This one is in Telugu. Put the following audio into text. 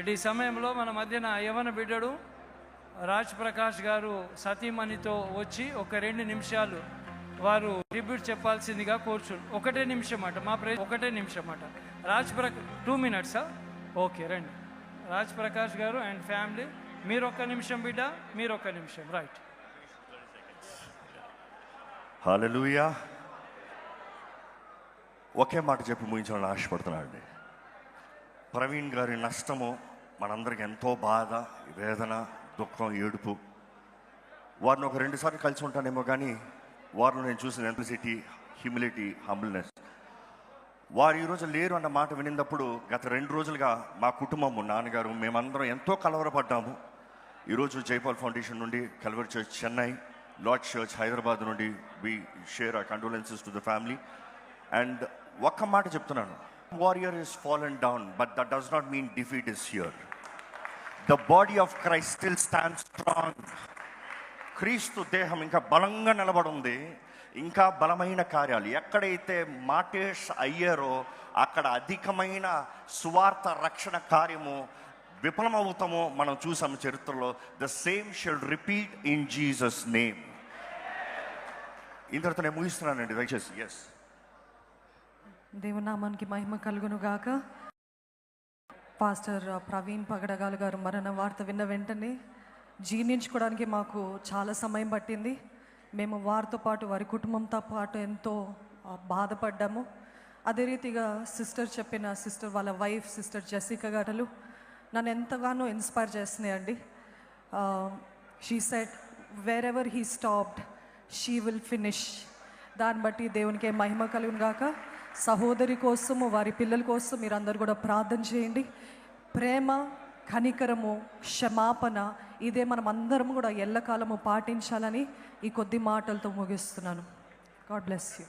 ఈ సమయంలో మన మధ్యన యవన బిడ్డడు రాజ్ ప్రకాష్ గారు సతీమణితో వచ్చి ఒక రెండు నిమిషాలు వారు ట్రిబ్యూట్ చెప్పాల్సిందిగా కోర్చు ఒకటే నిమిషం అట మా ప్రే ఒకటే నిమిషం అట రాజ్ ప్రకా టూ మినిట్సా ఓకే రండి. రాజ్ ప్రకాష్ గారు అండ్ ఫ్యామిలీ మీరు ఒక్క నిమిషం బిడ్డ మీరు ఒక్క నిమిషం రైట్ హాలెలూయా ఒకే మాట చెప్పి ముగించాలని ఆశపడుతున్నానండి. ప్రవీణ్ గారి నష్టము మనందరికి ఎంతో బాధ వేదన దుఃఖం ఏడుపు. వారిని ఒక రెండుసార్లు కలిసి ఉంటానేమో కానీ వారిని నేను చూసిన ఎంపసిటీ హ్యూమిలిటీ హంబుల్నెస్ వారు ఈరోజు లేరు అన్న మాట వినినప్పుడు గత రెండు రోజులుగా మా కుటుంబము నాన్నగారు మేమందరం ఎంతో కలవరపడ్డాము. ఈరోజు జైపాల్ ఫౌండేషన్ నుండి Calvary church Chennai lord church Hyderabad నుండి we share a condolences to the family and ఒక్క మాట చెప్తున్నాను. Warrior is fallen down but that does not mean defeat is here the body of Christ still stand strong క్రీస్తు దేహం ఇంకా బలంగా నిలబడుంది ఇంకా బలమైన కార్యాలు. ఎక్కడైతే మాటేష్ అయ్యారో అక్కడ అధికమైన సువార్త రక్షణ కార్యము విఫలమవుతామో మనం చూసాము చరిత్రలో the same should repeat in Jesus name ఇంతటితో నేను ముగిస్తున్నానండి దయచేసి. ఎస్ దేవునామానికి మహిమ కలుగును గాక పాస్టర్ ప్రవీణ్ పగడగాలు గారు మరణ వార్త విన్న వెంటనే జీర్ణించుకోవడానికి మాకు చాలా సమయం పట్టింది. మేము వారితో పాటు వారి కుటుంబంతో పాటు ఎంతో బాధపడ్డాము. అదే రీతిగా సిస్టర్ చెప్పిన సిస్టర్ వాళ్ళ వైఫ్ సిస్టర్ జెసిక గారు నన్ను ఎంతగానో inspire చేస్తున్నాయండి she said wherever he stopped she will finish దాన్ని బట్టి దేవునికి మహిమ కలుగును గాక సహోదరి కోసము వారి పిల్లల కోసం మీరు అందరు కూడా ప్రార్థన చేయండి. ప్రేమ కనికరము క్షమాపణ ఇదే మనం అందరం కూడా ఎల్లకాలము పాటించాలని ఈ కొద్ది మాటలతో ముగిస్తున్నాను. God bless you